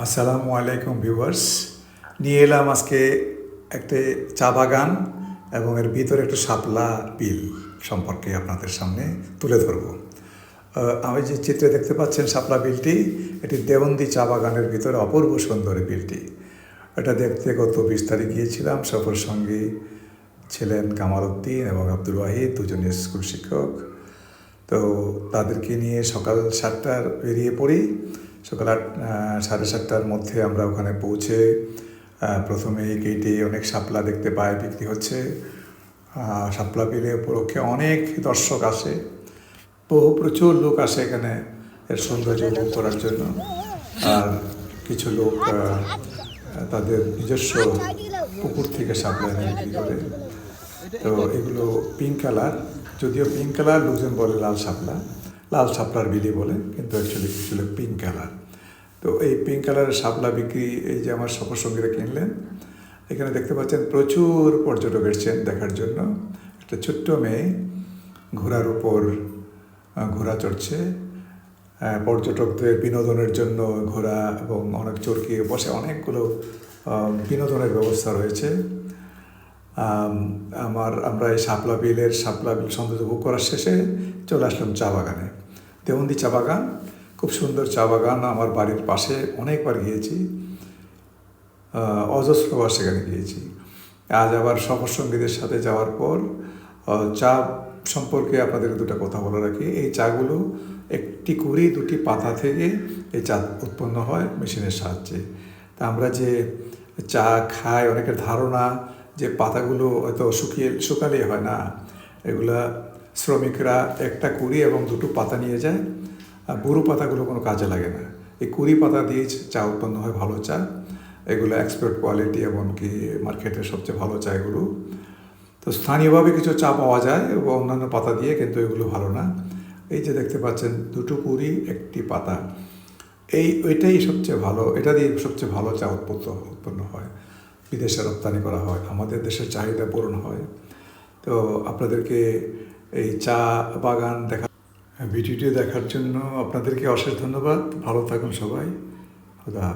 আসসালামু আলাইকুম ভিউয়ার্স। নিয়ে এলাম আজকে একটা চা বাগান এবং এর ভিতরে একটা শাপলা বিল সম্পর্কে আপনাদের সামনে তুলে ধরব। আমি যে চিত্রে দেখতে পাচ্ছেন শাপলা বিলটি, এটি দেওবন্দি চা বাগানের ভিতরে অপূর্ব সুন্দর বিলটি। এটা দেখতে গত বিশ তারিখ গিয়েছিলাম সফর সঙ্গী ছিলেন কামাল উদ্দিন এবং আব্দুল ওয়াহিদ দুজনে স্কুল শিক্ষক। তো তাদেরকে নিয়ে সকাল সাতটার বেরিয়ে পড়ি। সকাল আট সাড়ে সাতটার মধ্যে আমরা ওখানে পৌঁছে প্রথমে গেটে অনেক শাপলা দেখতে পাই, বিক্রি হচ্ছে। শাপলা বিলে উপলক্ষে অনেক দর্শক আসে। বহু প্রচুর লোক আসে এখানে এর সৌন্দর্য উপভোগ করার জন্য। আর কিছু লোক তাদের নিজস্ব পুকুর থেকে শাপলা এনে বিক্রি করে। তো এগুলো পিঙ্ক কালার যদিও পিঙ্ক কালার লুজেন বলে লাল শাপলা। লাল শাপলার বিলি বলে, কিন্তু অ্যাকচুয়ালি ছিল পিঙ্ক কালার তো এই পিঙ্ক কালারের শাপলা বিক্রি এই যে আমার সফর সঙ্গীরা কিনলেন, এখানে দেখতে পাচ্ছেন প্রচুর পর্যটক এসছেন দেখার জন্য। একটা ছোট্ট মেয়ে ঘোড়ার উপর ঘোড়া চড়ছে। পর্যটকদের বিনোদনের জন্য ঘোড়া এবং অনেক চরকি বসে। অনেকগুলো বিনোদনের ব্যবস্থা রয়েছে। আমার, আমরা এই শাপলা বিলের শাপলা বিল সৌন্দর্য উপভোগ করার শেষে চলে আসলাম চা বাগানে। দেওবন্দি চা বাগান, খুব সুন্দর চা বাগান, আমার বাড়ির পাশে অনেকবার গিয়েছি। অজস্রবার সেখানে গিয়েছি। আজ আবার সফর সঙ্গীদের সাথে যাওয়ার পর চা সম্পর্কে আপনাদের দুটো কথা বলে রাখি। এই চাগুলো একটি কুড়ি, দুটি পাতা থেকে এই চা উৎপন্ন হয় মেশিনের সাহায্যে। তা আমরা যে চা খাই, অনেকের ধারণা যে পাতাগুলো হয়তো শুকিয়ে শুকালেই হয় না, এগুলা শ্রমিকরা একটা কুড়ি এবং দুটো পাতা নিয়ে যায়, আর বুড়ো পাতাগুলো কোনো কাজে লাগে না। এই কুড়ি পাতা দিয়ে চা উৎপন্ন হয় ভালো চা। এগুলো এক্সপোর্ট কোয়ালিটি এমনকি মার্কেটের সবচেয়ে ভালো চা এগুলো তো স্থানীয়ভাবে কিছু চা পাওয়া যায় এবং অন্যান্য পাতা দিয়ে কিন্তু এগুলো ভালো না। এই যে দেখতে পাচ্ছেন, দুটো কুড়ি, একটি পাতা। এই ওইটাই সবচেয়ে ভালো, এটা দিয়ে সবচেয়ে ভালো চা উৎপন্ন উৎপন্ন হয়। বিদেশে রপ্তানি করা হয়, আমাদের দেশের চাহিদা পূরণ হয়। তো আপনাদেরকে এই চা বাগান দেখা ভিডিওটি দেখার জন্য আপনাদেরকে অশেষ ধন্যবাদ। ভালো থাকুন সবাই। খুদা।